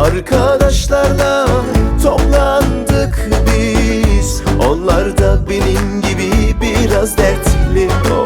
Arkadaşlarla toplandık biz. Onlar da benim gibi biraz dertli. of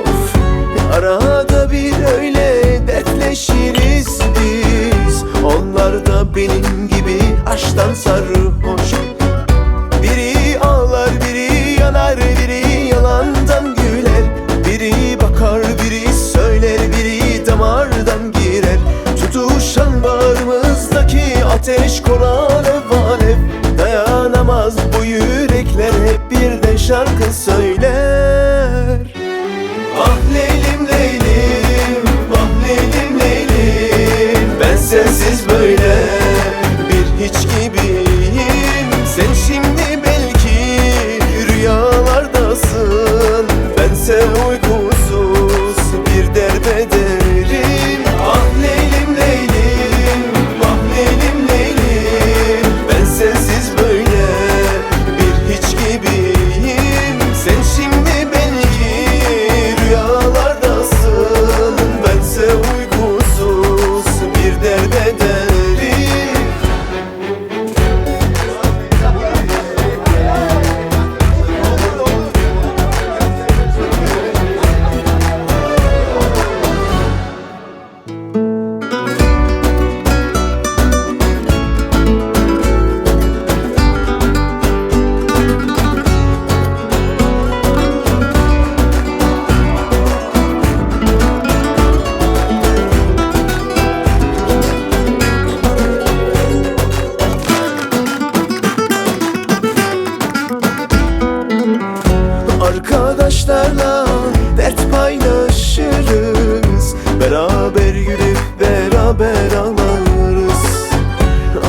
Tutuşan bağrımızdaki ateş kor alev alev Dayanamaz bu yürekler hep birden şarkı söyler. Ah Leylim Leylim, ah Leylim Leylim. Ben sensiz böyle bir hiç gibiyim Arkadaşlarla dert paylaşırız. Beraber gülüp beraber ağlarız.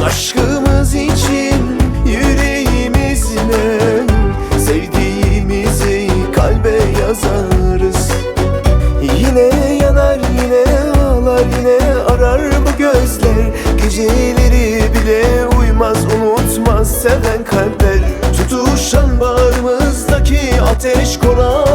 Aşkımız için yüreğimizle Sevdiğimizi kalbe yazarız. Yine yanar yine ağlar yine arar bu gözler. Geceleri bile uyumaz unutmaz seven kalpler. Tutuşan bağrımızdaki ateş kor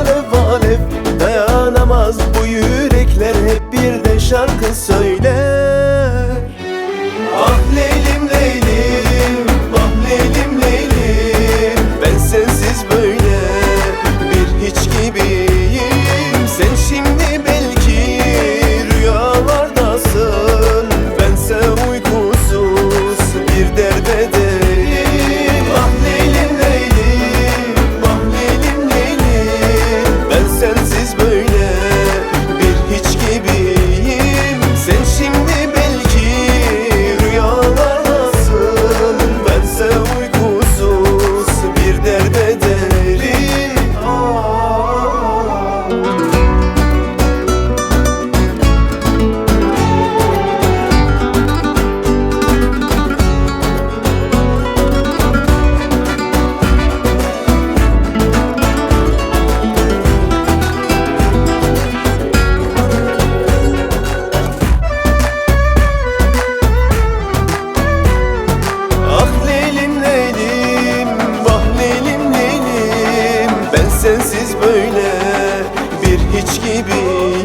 böyle bir hiç gibiyim